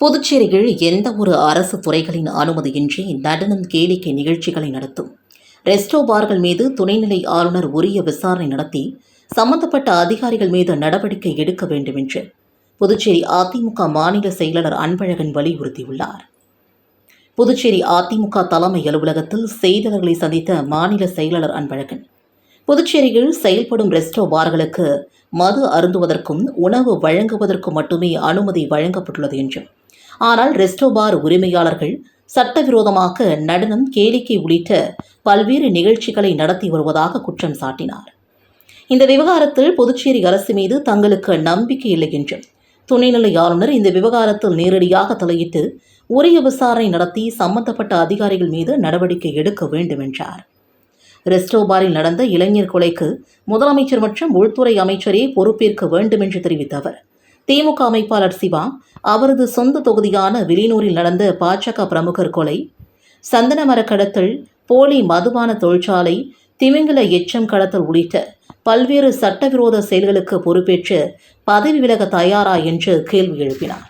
புதுச்சேரியில் எந்த ஒரு அரசு துறைகளின் அனுமதியின்றி நடனம் கேளிக்கை நிகழ்ச்சிகளை நடத்தும். ரெஸ்டோ பார்கள் மீது துணைநிலை ஆளுநர் உரிய விசாரணை நடத்தி சம்பந்தப்பட்ட அதிகாரிகள் மீது நடவடிக்கை எடுக்க வேண்டும் என்று புதுச்சேரி அதிமுக மாநில செயலாளர் அன்பழகன் வலியுறுத்தியுள்ளார். புதுச்சேரி அதிமுக தலைமை அலுவலகத்தில் செய்தியாளர்களை சந்தித்த மாநில செயலாளர் அன்பழகன் புதுச்சேரியில் செயல்படும் ரெஸ்டோ பார்களுக்கு மது அருந்துவதற்கும் உணவு வழங்குவதற்கும் மட்டுமே அனுமதி வழங்கப்பட்டுள்ளது என்றும் ஆனால் ரெஸ்டோ பார் உரிமையாளர்கள் சட்டவிரோதமாக நடனம் கேளிக்கை உள்ளிட்ட பல்வேறு நிகழ்ச்சிகளை நடத்தி வருவதாக குற்றம் சாட்டினார். இந்த விவகாரத்தில் புதுச்சேரி அரசு மீது தங்களுக்கு நம்பிக்கை இல்லை என்றும் துணைநிலை ஆளுநர் இந்த விவகாரத்தில் நேரடியாக தலையிட்டு உரிய விசாரணை நடத்தி சம்பந்தப்பட்ட அதிகாரிகள் மீது நடவடிக்கை எடுக்க வேண்டும் என்றார். ரெஸ்டோபாரில் நடந்த இளைஞர் கொலைக்கு முதலமைச்சர் மற்றும் உள்துறை அமைச்சரே பொறுப்பேற்க வேண்டும் என்று தெரிவித்த அவர் திமுக அமைப்பாளர் சிவா அவரது சொந்த தொகுதியான விலினூரில் நடந்த பாஜக பிரமுகர் கொலை சந்தன மர கடத்தல் போலி மதுபான தொழிற்சாலை திமிங்கல எச்சம் கடத்தல் உள்ளிட்ட பல்வேறு சட்டவிரோத செயல்களுக்கு பொறுப்பேற்று பதவி விலக தயாரா என்று கேள்வி எழுப்பினார்.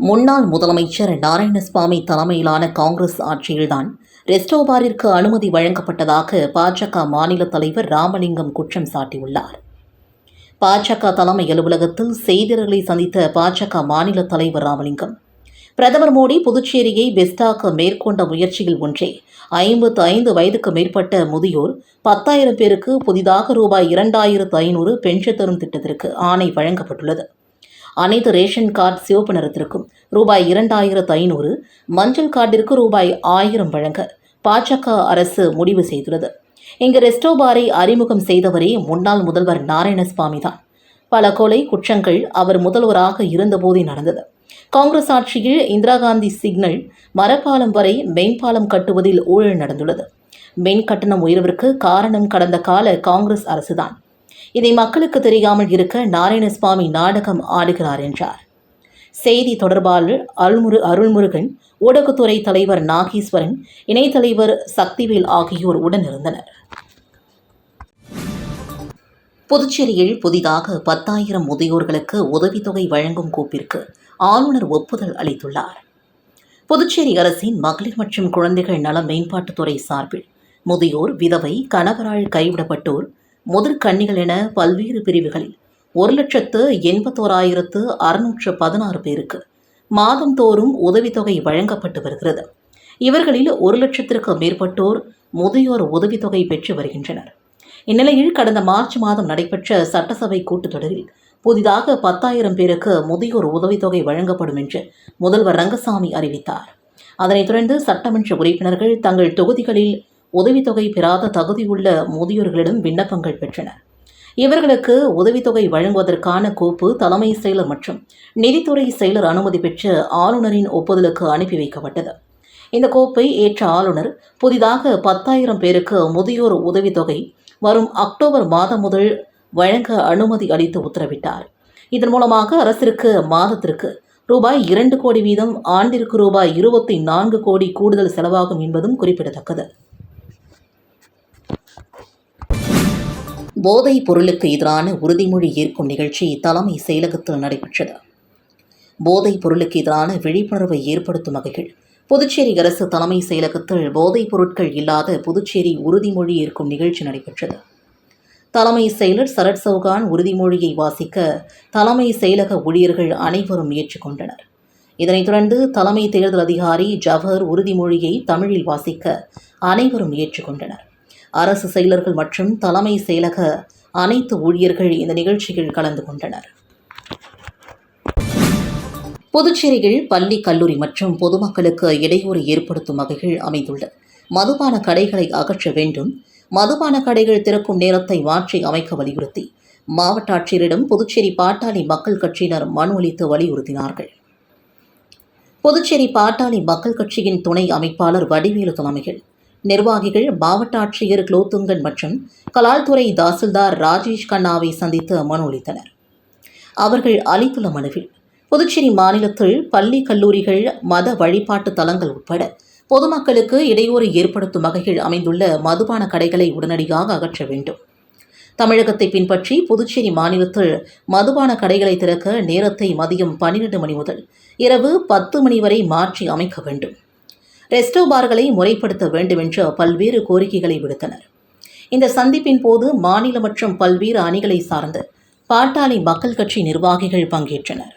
முன்னாள் முதலமைச்சர் நாராயணசுவாமி தலைமையிலான காங்கிரஸ் ஆட்சியில்தான் ரெஸ்டோபாரிற்கு அனுமதி வழங்கப்பட்டதாக பாஜக மாநில தலைவர் ராமலிங்கம் குற்றம் சாட்டியுள்ளார். பாஜக தலைமை அலுவலகத்தில் செய்தியாளர்களை சந்தித்த பாஜக மாநில தலைவர் ராமலிங்கம். பிரதமர் மோடி புதுச்சேரியை பெஸ்டாக்க மேற்கொண்ட முயற்சியில் ஒன்றே. ஐம்பத்து ஐந்து வயதுக்கு மேற்பட்ட முதியோர் பத்தாயிரம் பேருக்கு புதிதாக ரூபாய் இரண்டாயிரத்து ஐநூறு பென்ஷன் தரும் திட்டத்திற்கு ஆணை வழங்கப்பட்டுள்ளது. அனைத்து ரேஷன் கார்டு சிவப்பு நிறத்திற்கும் ரூபாய் இரண்டாயிரத்து ஐநூறு மஞ்சள் கார்டிற்கு ரூபாய் ஆயிரம் வழங்க பாஜக அரசு முடிவு செய்துள்ளது. இங்கு ரெஸ்டோ பாரை அறிமுகம் செய்தவரே முன்னாள் முதல்வர் நாராயணசுவாமி தான். பல கொலை குற்றங்கள் அவர் முதல்வராக இருந்தபோதே நடந்தது. காங்கிரஸ் ஆட்சியில் இந்திரா காந்தி சிக்னல் மரப்பாலம் வரை மெயின்பாலம் கட்டுவதில் ஊழல் நடந்துள்ளது. மெயின் கட்டணம் உயர்விற்கு காரணம் கடந்த கால காங்கிரஸ் அரசுதான். இதை மக்களுக்கு தெரியாமல் இருக்க நாராயணசுவாமி நாடகம் ஆடுகிறார் என்றார். செய்தி தொடர்பாளர் அருள்முரு அருள்முருகன் ஊடகத்துறை தலைவர் நாகேஸ்வரன் இணைத்தலைவர் சக்திவேல் ஆகியோர் உடனிருந்தனர். புதுச்சேரியில் புதிதாக பத்தாயிரம் முதியோர்களுக்கு உதவித்தொகை வழங்கும் கோப்பிற்கு ஆளுநர் ஒப்புதல் அளித்துள்ளார். புதுச்சேரி அரசின் மகளிர் மற்றும் குழந்தைகள் நல மேம்பாட்டுத்துறை சார்பில் முதியோர் விதவை கணவரால் கைவிடப்பட்டோர் முதிர்கன்னிகள் என பல்வேறு பிரிவுகளில் ஒரு லட்சத்து எண்பத்தோராயிரத்து அறுநூற்று பதினாறு பேருக்கு மாதந்தோறும் உதவித்தொகை வழங்கப்பட்டு வருகிறது. இவர்களில் ஒரு லட்சத்திற்கு மேற்பட்டோர் முதியோர் உதவித்தொகை பெற்று வருகின்றனர். இந்நிலையில் கடந்த மார்ச் மாதம் நடைபெற்ற சட்டசபை கூட்டத்தொடரில் புதிதாக பத்தாயிரம் பேருக்கு முதியோர் உதவித்தொகை வழங்கப்படும் என்று முதல்வர் ரங்கசாமி அறிவித்தார். அதனைத் தொடர்ந்து சட்டமன்ற உறுப்பினர்கள் தங்கள் தொகுதிகளில் உதவித்தொகை பெறாத தகுதியுள்ள முதியோர்களிடம் விண்ணப்பங்கள் பெற்றனர். இவர்களுக்கு உதவித்தொகை வழங்குவதற்கான கோப்பு தலைமை செயலர் மற்றும் நிதித்துறை செயலர் அனுமதி பெற்று ஆளுநரின் ஒப்புதலுக்கு அனுப்பி வைக்கப்பட்டது. இந்த கோப்பை ஏற்ற ஆளுநர் புதிதாக பத்தாயிரம் பேருக்கு முதியோர் உதவித்தொகை வரும் அக்டோபர் மாதம் முதல் வழங்க அனுமதி அளித்து உத்தரவிட்டார். இதன் மூலமாக அரசிற்கு மாதத்திற்கு ரூபாய் இரண்டு கோடி வீதம் ஆண்டிற்கு ரூபாய் இருபத்தி நான்கு கோடி கூடுதல் செலவாகும் என்பதும் குறிப்பிடத்தக்கது. போதைப் பொருளுக்கு எதிரான உறுதிமொழி ஏற்கும் நிகழ்ச்சி தலைமை செயலகத்தில் நடைபெற்றது. போதைப் பொருளுக்கு எதிரான விழிப்புணர்வை ஏற்படுத்தும் வகையில் புதுச்சேரி அரசு தலைமை செயலகத்தில் போதைப் பொருட்கள் இல்லாத புதுச்சேரி உறுதிமொழி ஏற்கும் நிகழ்ச்சி நடைபெற்றது. தலைமை செயலர் சரத் சௌகான் உறுதிமொழியை வாசிக்க தலைமை செயலக ஊழியர்கள் அனைவரும் ஏற்றுக்கொண்டனர். இதனைத் தொடர்ந்து தலைமை தேர்தல் அதிகாரி ஜவஹர் உறுதிமொழியை தமிழில் வாசிக்க அனைவரும் ஏற்றுக்கொண்டனர். அரசு செயலர்கள் மற்றும் தலைமை செயலக அனைத்து ஊழியர்கள் இந்த நிகழ்ச்சியில் கலந்து கொண்டனர். புதுச்சேரியில் பள்ளி கல்லூரி மற்றும் பொதுமக்களுக்கு இடையூறு ஏற்படுத்தும் வகையில் அமைந்துள்ள மதுபான கடைகளை அகற்ற வேண்டும். மதுபான கடைகள் திறக்கும் நேரத்தை மாற்றி அமைக்க வலியுறுத்தி மாவட்ட ஆட்சியரிடம் புதுச்சேரி பாட்டாளி மக்கள் கட்சியினர் மனு அளித்து வலியுறுத்தினார்கள். புதுச்சேரி பாட்டாளி மக்கள் கட்சியின் துணை அமைப்பாளர் வடிவேலு தலைமையில் நிர்வாகிகள் மாவட்ட ஆட்சியர் குலோத்துங்கன் மற்றும் கலால்துறை தாசில்தார் ராஜேஷ் கண்ணாவை சந்தித்து மனு அளித்தனர். அவர்கள் அளித்துள்ள மனுவில் புதுச்சேரி மாநிலத்தில் பள்ளி கல்லூரிகள் மத வழிபாட்டு தலங்கள் உட்பட பொதுமக்களுக்கு இடையூறு ஏற்படுத்தும் வகையில் அமைந்துள்ள மதுபான கடைகளை உடனடியாக அகற்ற வேண்டும். தமிழகத்தை பின்பற்றி புதுச்சேரி மாநிலத்தில் மதுபான கடைகளை திறக்க நேரத்தை மதியம் பன்னிரண்டு மணி முதல் இரவு பத்து மணி வரை மாற்றி அமைக்க வேண்டும். ரெஸ்டோ பார்களை முறைப்படுத்த வேண்டும் பல்வேறு கோரிக்கைகளை விடுத்தனர். இந்த சந்திப்பின் போது மாநில மற்றும் பல்வேறு அணிகளை சார்ந்து பாட்டாளி மக்கள் கட்சி நிர்வாகிகள் பங்கேற்றனர்.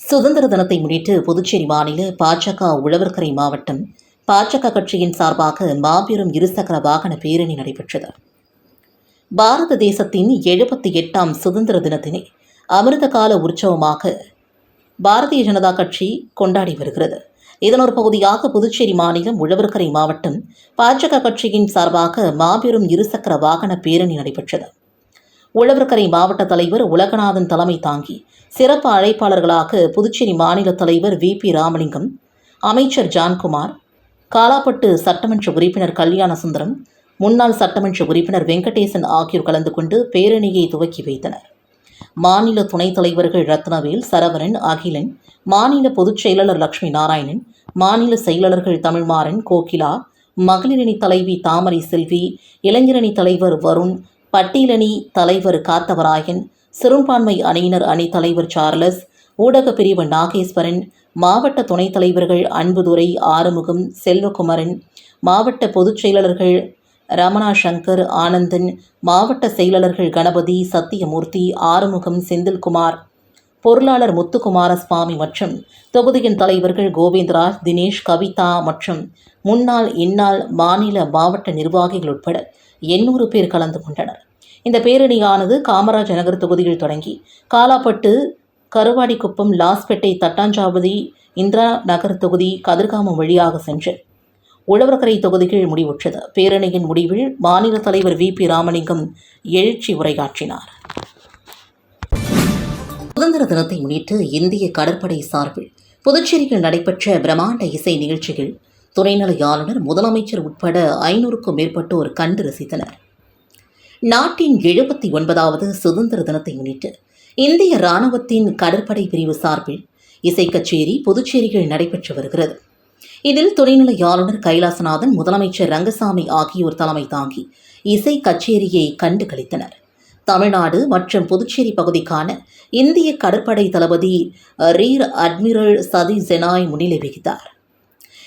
சுதந்திர தினத்தை முன்னிட்டு புதுச்சேரி மாநில பாஜக உழவர்கரை மாவட்டம் பாஜக கட்சியின் சார்பாக மாபெரும் இருசக்கர வாகன பேரணி நடைபெற்றது. பாரத தேசத்தின் எழுபத்தி எட்டாம் சுதந்திர தினத்தினை அமிர்த கால உற்சவமாக பாரதிய ஜனதா கட்சி கொண்டாடி வருகிறது. இதன் ஒரு பகுதியாக புதுச்சேரி மாநிலம் உழவர்கரை மாவட்டம் பாஜக கட்சியின் சார்பாக மாபெரும் இருசக்கர வாகன பேரணி நடைபெற்றது. உழவர்கரை மாவட்ட தலைவர் உலகநாதன் தலைமை தாங்கி சிறப்பு அழைப்பாளர்களாக புதுச்சேரி மாநில தலைவர் வி பி ராமலிங்கம் அமைச்சர் ஜான்குமார் காலாப்பட்டு சட்டமன்ற உறுப்பினர் கல்யாண சுந்தரம் முன்னாள் சட்டமன்ற உறுப்பினர் வெங்கடேசன் ஆகியோர் கலந்து கொண்டு பேரணியை துவக்கி வைத்தனர். மாநில துணைத் தலைவர்கள் ரத்னவேல் சரவணன் அகிலன் மாநில பொதுச் செயலாளர் லட்சுமி நாராயணன் மாநில செயலாளர்கள் தமிழ்மாறன் கோகிலா மகளிரணி தலைவி தாமரை செல்வி இளைஞரணி தலைவர் வருண் பட்டியலணி தலைவர் காத்தவராயன் சிறுபான்மை அணியினர் அணி தலைவர் சார்லஸ் ஊடக பிரிவு நாகேஸ்வரன் மாவட்ட துணைத் தலைவர்கள் அன்புதுரை ஆறுமுகம் செல்வகுமரன் மாவட்ட பொதுச் செயலாளர்கள் ரமணா சங்கர் ஆனந்தன் மாவட்ட செயலாளர்கள் கணபதி சத்தியமூர்த்தி ஆறுமுகம் செந்தில்குமார் பொருளாளர் முத்துக்குமார சுவாமி மற்றும் தொகுதியின் தலைவர்கள் கோவிந்தராஜ் தினேஷ் கவிதா மற்றும் முன்னாள் இந்நாள் மாநில மாவட்ட நிர்வாகிகள் உட்பட எண்ணூறு பேர் கலந்து கொண்டனர். இந்த பேரணியானது காமராஜ் நகர் தொகுதியில் தொடங்கி காலாப்பட்டு கருவாடிக்குப்பம் லாஸ்பேட்டை தட்டாஞ்சாவதி இந்திரா நகர் தொகுதி கதிர்காமம் வழியாக சென்று உழவர்கரை தொகுதிகள் முடிவுற்றது. பேரணியின் முடிவில் மாநில தலைவர் வி. பி. ராமலிங்கம் எழுச்சி உரையாற்றினார். சுதந்திர தினத்தை முன்னிட்டு இந்திய கடற்படை சார்பில் புதுச்சேரியில் நடைபெற்ற பிரம்மாண்ட இசை நிகழ்ச்சியில் துணைநிலை ஆளுநர் முதலமைச்சர் உட்பட ஐநூறுக்கும் மேற்பட்டோர் கண்டு ரசித்தனர். நாட்டின் எழுபத்தி ஒன்பதாவது சுதந்திர தினத்தை முன்னிட்டு இந்திய இராணுவத்தின் கடற்படை பிரிவு சார்பில் இசை கச்சேரி புதுச்சேரியில் நடைபெற்று வருகிறது. இதில் துணைநிலை ஆளுநர் கைலாசநாதன் முதலமைச்சர் ரங்கசாமி ஆகியோர் தலைமை தாங்கி இசை கச்சேரியை கண்டு கழித்தனர் தமிழ்நாடு மற்றும் புதுச்சேரி பகுதிக்கான இந்திய கடற்படை தளபதி ரீர் அட்மிரல் சதி ஜெனாய் முன்னிலை வகித்தார்.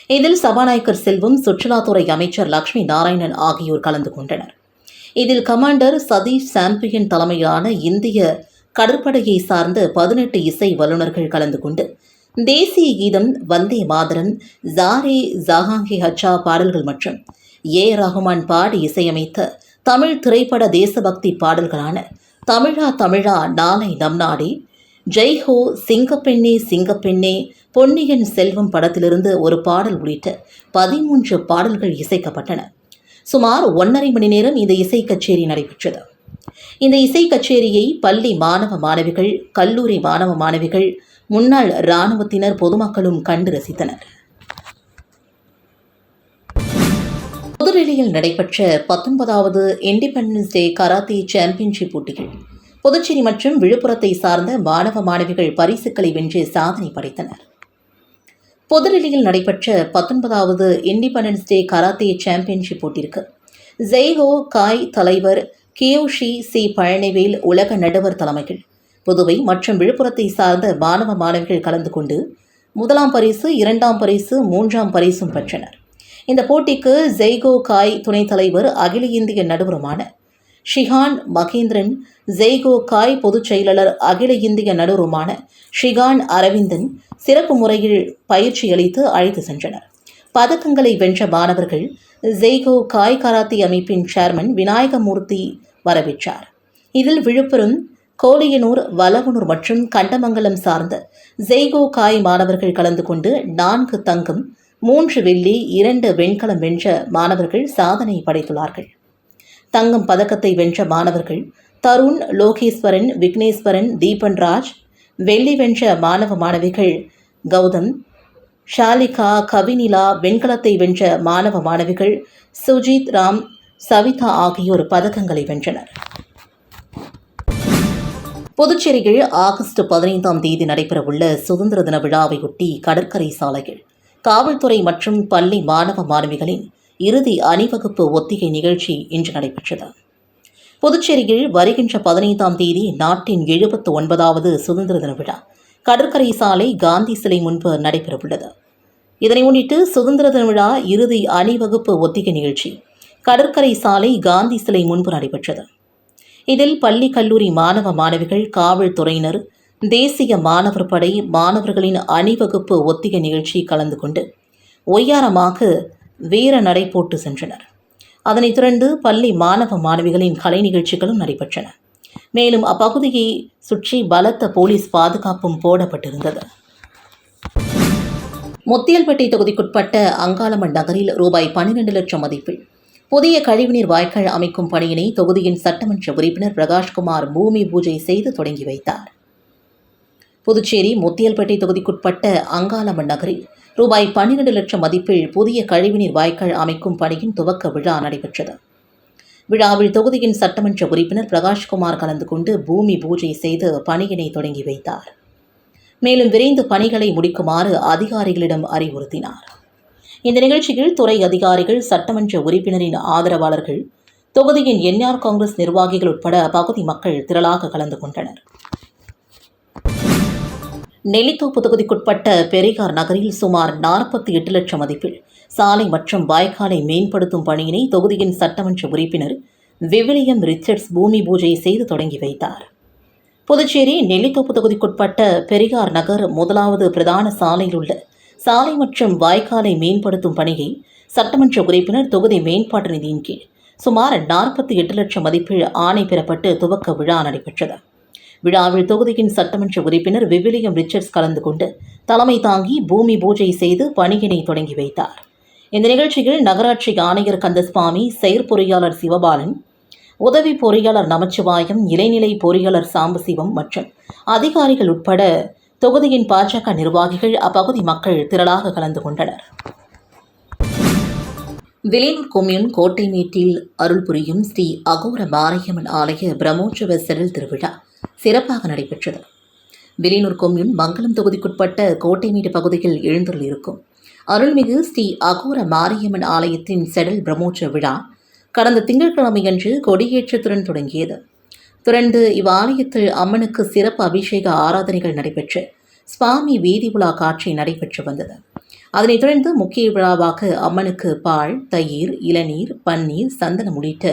இதில் சபாநாயகர் செல்வம் சுற்றுலாத்துறை அமைச்சர் லக்ஷ்மி நாராயணன் ஆகியோர் கலந்து கொண்டனர். இதில் கமாண்டர் சதீஷ் சாம்பியன் தலைமையிலான இந்திய கடற்படையை சார்ந்த பதினெட்டு இசை வல்லுநர்கள் கலந்து கொண்டு தேசிய கீதம் வந்தே மாதரம் ஜாரே ஜஹாங்கி ஹச்சா பாடல்கள் மற்றும் ஏ ரஹ்மான் பாடி இசையமைத்த தமிழ் திரைப்பட தேசபக்தி பாடல்களான தமிழா தமிழா நாளை நம் நாடே ஜெய்ஹோ சிங்கப்பெண்ணே சிங்கப்பெண்ணே பொன்னியின் செல்வம் படத்திலிருந்து ஒரு பாடல் உள்ளிட்ட பதிமூன்று பாடல்கள் இசைக்கப்பட்டன. சுமார் ஒன்றரை மணி நேரம் இந்த இசை கச்சேரி நடைபெற்றது. இந்த இசை கச்சேரியை பள்ளி மாணவ மாணவிகள் கல்லூரி மாணவ மாணவிகள் முன்னாள் இராணுவத்தினர் பொதுமக்களும் கண்டு ரசித்தனர். புதுடெல்லியில் நடைபெற்ற பத்தொன்பதாவது இண்டிபெண்டன்ஸ் டே கராத்தே சாம்பியன்ஷிப் போட்டிகள் புதுச்சேரி மற்றும் விழுப்புரத்தை சார்ந்த மாணவ மாணவிகள் பரிசுகளை வென்று சாதனை படைத்தனர். புதுடெல்லியில் நடைபெற்ற பத்தொன்பதாவது இண்டிபெண்டன்ஸ் டே கராத்தே சாம்பியன்ஷிப் போட்டிற்கு ஜெய்ஹோ காய் தலைவர் கியோஷி சி. பழனிவேல் உலக நடுவர் தலைமைகள். புதுவை மற்றும் விழுப்புரத்தை சார்ந்த மாணவ மாணவிகள் கலந்து கொண்டு முதலாம் பரிசு இரண்டாம் பரிசு மூன்றாம் பரிசும் பெற்றனர். இந்த போட்டிக்கு ஜெய்கோ காய் துணைத் தலைவர் அகில இந்திய நடுவருமான ஷிகான் மகேந்திரன் ஜெய்கோ காய் பொதுச் செயலாளர் அகில இந்திய நடுவருமான ஷிகான் அரவிந்தன் சிறப்பு முறையில் பயிற்சி அளித்து அழைத்து சென்றனர். பதக்கங்களை வென்ற மாணவர்கள் ஜெய்கோ காய் கராத்தி அமைப்பின் சேர்மன் விநாயகமூர்த்தி வரவேற்றார். இதில் விழுப்புரம் கோலியனூர் வலவனூர் மற்றும் கண்டமங்கலம் சார்ந்த ஜெய்கோ காய் மாணவர்கள் கலந்து கொண்டு நான்கு தங்கம் மூன்று வெள்ளி இரண்டு வெண்கலம் வென்ற மாணவர்கள் சாதனை படைத்துள்ளார்கள். தங்கம் பதக்கத்தை வென்ற மாணவர்கள் தருண் லோகேஸ்வரன் விக்னேஸ்வரன் தீபன்ராஜ் வெள்ளி வென்ற மாணவ மாணவிகள் கௌதம் ஷாலிகா கவினிலா வெண்கலத்தை வென்ற மாணவ மாணவிகள் சுஜித் ராம் சவிதா ஆகியோர் பதக்கங்களை வென்றனர். புதுச்சேரியில் ஆகஸ்ட் பதினைந்தாம் தேதி நடைபெறவுள்ள சுதந்திர தின விழாவையொட்டி கடற்கரை சாலையில் காவல்துறை மற்றும் பள்ளி மாணவ மாணவிகளின் இறுதி அணிவகுப்பு ஒத்திகை நிகழ்ச்சி இன்று நடைபெற்றது. புதுச்சேரியில் வருகின்ற பதினைந்தாம் தேதி நாட்டின் எழுபத்து ஒன்பதாவது சுதந்திர தின விழா கடற்கரை சாலை காந்தி சிலை முன்பு நடைபெறவுள்ளது. இதனை முன்னிட்டு சுதந்திர தின விழா இறுதி அணிவகுப்பு ஒத்திகை நிகழ்ச்சி. கடற்கரை சாலை காந்தி சிலை முன்பு நடைபெற்றது. இதில் பள்ளி கல்லூரி மாணவ மாணவிகள் காவல்துறையினர் தேசிய மாணவர் படை மாணவர்களின் அணிவகுப்பு ஒத்திகை நிகழ்ச்சி கலந்து கொண்டு ஒய்யாரமாக வீர நடை போட்டு சென்றனர். அதனைத் தொடர்ந்து பள்ளி மாணவ மாணவிகளின் கலை நிகழ்ச்சிகளும் நடைபெற்றன. மேலும் அப்பகுதியை சுற்றி பலத்த போலீஸ் பாதுகாப்பும் போடப்பட்டிருந்தது. முத்தியல்பேட்டை தொகுதிக்குட்பட்ட அங்காளம்மன் நகரில் ரூபாய் பன்னிரண்டு லட்சம் மதிப்பில். புதிய கழிவுநீர் வாய்க்கால் அமைக்கும் பணியினை தொகுதியின் சட்டமன்ற உறுப்பினர் பிரகாஷ்குமார் பூமி பூஜை செய்து தொடங்கி வைத்தார். புதுச்சேரி முத்தியல்பேட்டை தொகுதிக்குட்பட்ட அங்காளம்மன் நகரில் ரூபாய் பன்னிரண்டு லட்சம் மதிப்பில் புதிய கழிவுநீர் வாய்க்கால் அமைக்கும் பணியின் துவக்க விழா நடைபெற்றது. விழாவில் தொகுதியின் சட்டமன்ற உறுப்பினர் பிரகாஷ்குமார் கலந்து கொண்டு பூமி பூஜை செய்து பணியினை தொடங்கி வைத்தார். மேலும் விரைந்து பணிகளை முடிக்குமாறு அதிகாரிகளிடம் அறிவுறுத்தினார். இந்த நிகழ்ச்சியில் துறை அதிகாரிகள் சட்டமன்ற உறுப்பினரின் ஆதரவாளர்கள் தொகுதியின் என்ஆர் காங்கிரஸ் நிர்வாகிகள் உட்பட பகுதி மக்கள் திரளாக கலந்து கொண்டனர். நெல்லித்தோப்பு தொகுதிக்குட்பட்ட பெரியார் நகரில் சுமார் நாற்பத்தி எட்டு லட்சம் மதிப்பில் சாலை மற்றும் வாய்க்காலை மேம்படுத்தும் பணியினை தொகுதியின் சட்டமன்ற உறுப்பினர் விவிலியம் ரிச்சர்ட்ஸ் பூமி பூஜை செய்து தொடங்கி வைத்தார். புதுச்சேரி நெல்லித்தோப்பு தொகுதிக்குட்பட்ட பெரியார் நகர் முதலாவது பிரதான சாலையில் உள்ள சாலை மற்றும் வாய்க்காலை மேம்படுத்தும் பணியை சட்டமன்ற உறுப்பினர் தொகுதி மேம்பாட்டு நிதியின் கீழ் சுமார் நாற்பத்தி எட்டு லட்சம் மதிப்பில் ஆணை பெறப்பட்டு துவக்க விழா நடைபெற்றது. விழாவில் தொகுதியின் சட்டமன்ற உறுப்பினர் விவிலியம் ரிச்சர்ட்ஸ் கலந்து கொண்டு தலைமை தாங்கி பூமி பூஜை செய்து பணியினை தொடங்கி வைத்தார். இந்த நிகழ்ச்சியில் நகராட்சி ஆணையர் கந்தசுவாமி செயற்பொறியாளர் சிவபாலன் உதவி பொறியாளர் நமச்சிவாயம் இளைநிலை பொறியாளர் சாம்பசிவம் மற்றும் அதிகாரிகள் உட்பட தொகுதியின் பாஜக நிர்வாகிகள் அப்பகுதி மக்கள் திரளாக கலந்து கொண்டனர். விலின் கொம்யூன் கோட்டைமேட்டில் அருள் புரியும் ஸ்ரீ அகோர மாரியம்மன் ஆலய பிரம்மோற்சவ செடல் திருவிழா சிறப்பாக நடைபெற்றது. விலினூர் கொம்யூன் மங்கலம் தொகுதிக்குட்பட்ட கோட்டைமேடு பகுதியில் எழுந்துள்ளிருக்கும். அருள்மிகு ஸ்ரீ அகோர மாரியம்மன் ஆலயத்தின் செடல் பிரம்மோற்சவ விழா கடந்த திங்கட்கிழமையன்று கொடியேற்றத்துடன் தொடங்கியது. தொடர்ந்து இவ்வாலயத்தில் அம்மனுக்கு சிறப்பு அபிஷேக ஆராதனைகள் நடைபெற்று சுவாமி வீதி உலா காட்சி நடைபெற்று வந்தது. அதனைத் தொடர்ந்து முக்கிய விழாவாக அம்மனுக்கு பால் தயிர் இளநீர் பன்னீர் சந்தனம் உள்ளிட்ட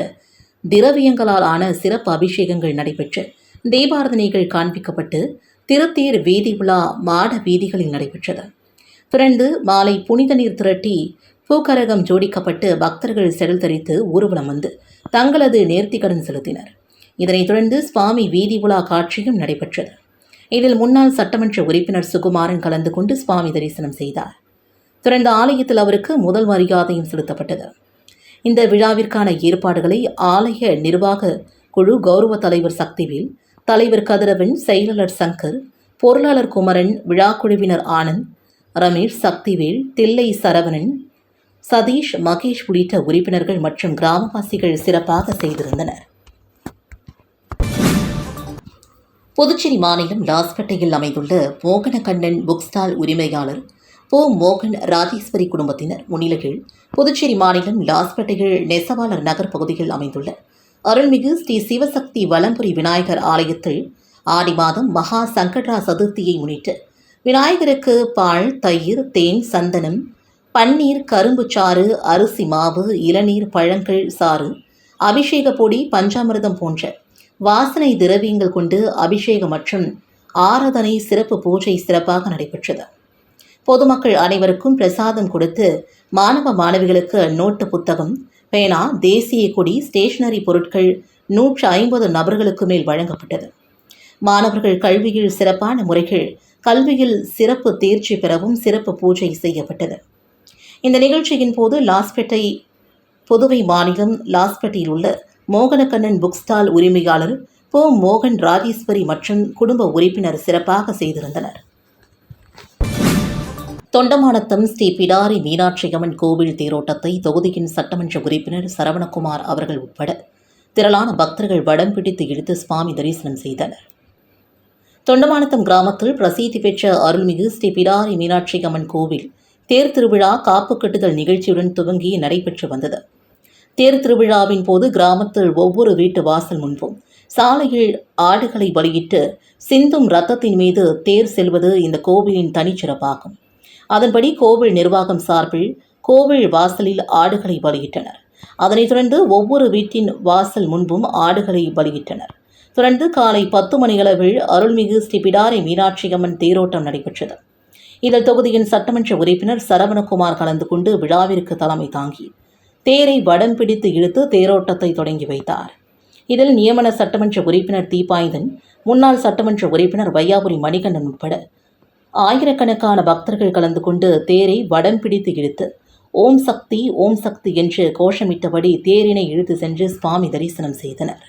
திரவியங்களால் ஆன சிறப்பு அபிஷேகங்கள் நடைபெற்று தீபாரதனைகள் காண்பிக்கப்பட்டு திருத்தேர் வீதி உலா மாட வீதிகளில் நடைபெற்றது. தொடர்ந்து மாலை புனித நீர் திரட்டி பூக்கரகம் ஜோடிக்கப்பட்டு பக்தர்கள் செடல் தரித்து ஊர்வலம் வந்து தங்களது நேர்த்திக்கடன் செலுத்தினர். இதனைத் தொடர்ந்து சுவாமி வீதி உலா காட்சியும் நடைபெற்றது. இதில் முன்னாள் சட்டமன்ற உறுப்பினர் சுகுமாரன் கலந்து கொண்டு சுவாமி தரிசனம் செய்தார். தொடர்ந்து ஆலயத்தில் அவருக்கு முதல் மரியாதையும் செலுத்தப்பட்டது. இந்த விழாவிற்கான ஏற்பாடுகளை ஆலய நிர்வாக குழு கௌரவ தலைவர் சக்திவேல் தலைவர் கதிரவன் செயலாளர் சங்கர் பொருளாளர் குமரன் விழாக்குழுவினர் ஆனந்த் ரமேஷ் சக்திவேல் தில்லை சரவணன் சதீஷ் மகேஷ் உள்ளிட்ட உறுப்பினர்கள் மற்றும் கிராமவாசிகள் சிறப்பாக செய்திருந்தனர். புதுச்சேரி மாநிலம் லாஸ்பேட்டையில் அமைந்துள்ள மோகனகண்ணன் புக் ஸ்டால் உரிமையாளர் போ. மோகன் ராஜேஸ்வரி குடும்பத்தினர் முன்னிலையில் புதுச்சேரி மாநிலம் லாஸ்பேட்டையில் நெசவாளர் நகர் பகுதியில் அமைந்துள்ள அருள்மிகு ஸ்ரீ சிவசக்தி வலம்புரி விநாயகர் ஆலயத்தில் ஆடி மாதம் மகா சங்கடரா சதுர்த்தியை முன்னிட்டு விநாயகருக்கு பால் தயிர் தேன் சந்தனம் பன்னீர் கரும்பு சாறு அரிசி மாவு இளநீர் பழங்கள் சாறு அபிஷேக பொடி பஞ்சாமிர்தம் போன்ற வாசனை திரவியங்கள் கொண்டு அபிஷேகம் மற்றும் ஆராதனை சிறப்பு பூஜை சிறப்பாக நடைபெற்றது. பொதுமக்கள் அனைவருக்கும் பிரசாதம் கொடுத்து மாணவ மாணவிகளுக்கு நோட்டு புத்தகம் பேனா தேசிய கொடி ஸ்டேஷனரி பொருட்கள் நூற்று ஐம்பது நபர்களுக்கு மேல் வழங்கப்பட்டது. மாணவர்கள் கல்வியில் சிறப்பான முறைகள் கல்வியில் சிறப்பு தேர்ச்சி பெறவும் சிறப்பு பூஜை செய்யப்பட்டது. இந்த நிகழ்ச்சியின் போது லாஸ்பேட்டை புதுவை மாநிலம் லாஸ்பேட்டையில் உள்ள மோகனக்கண்ணன் புக் ஸ்டால் உரிமையாளர் போ மோகன் ராஜேஸ்வரி மற்றும் குடும்ப உறுப்பினர் சிறப்பாக செய்திருந்தனர். தொண்டமானத்தம் ஸ்ரீ பிடாரி மீனாட்சி அம்மன் கோவில் தேரோட்டத்தை தொகுதியின் சட்டமன்ற உறுப்பினர் சரவணகுமார் அவர்கள் உட்பட திரளான பக்தர்கள் வடம் பிடித்து இழுத்து சுவாமி தரிசனம் செய்தனர். தொண்டமானத்தம் கிராமத்தில் பிரசித்தி பெற்ற அருள்மிகு ஸ்ரீ பிடாரி மீனாட்சி அம்மன் கோவில் தேர் திருவிழா காப்பு கட்டுதல் நிகழ்ச்சியுடன் துவங்கி நடைபெற்று வந்தது. தேர் திருவிழாவின் போது கிராமத்தில் ஒவ்வொரு வீட்டு வாசல் முன்பும் சாலையில் ஆடுகளை பலியிட்டு சிந்தும் ரத்தத்தின் மீது தேர் செல்வது இந்த கோவிலின் தனிச்சிறப்பாகும். அதன்படி கோவில் நிர்வாகம் சார்பில் கோவில் வாசலில் ஆடுகளை பலியிட்டனர் அதனைத் தொடர்ந்து ஒவ்வொரு வீட்டின் வாசல் முன்பும் ஆடுகளை பலியிட்டனர் தொடர்ந்து காலை பத்து மணியளவில் அருள்மிகு ஸ்ரீ பிடாரை மீனாட்சி அம்மன் தேரோட்டம் நடைபெற்றது. இதில் தொகுதியின் சட்டமன்ற உறுப்பினர் சரவணகுமார் கலந்து கொண்டு விழாவிற்கு தலைமை தாங்கி தேரை வடம் பிடித்து இழுத்து தேரோட்டத்தை தொடங்கி வைத்தார். இதில் நியமன சட்டமன்ற உறுப்பினர் தீபாய்தன் முன்னாள் சட்டமன்ற உறுப்பினர் வையாபுரி மணிகண்டன் உட்பட ஆயிரக்கணக்கான பக்தர்கள் கலந்து கொண்டு தேரை வடம் பிடித்து இழுத்து ஓம் சக்தி ஓம் சக்தி என்று கோஷமிட்டபடி தேரினை இழுத்து சென்று சுவாமி தரிசனம் செய்தனர்.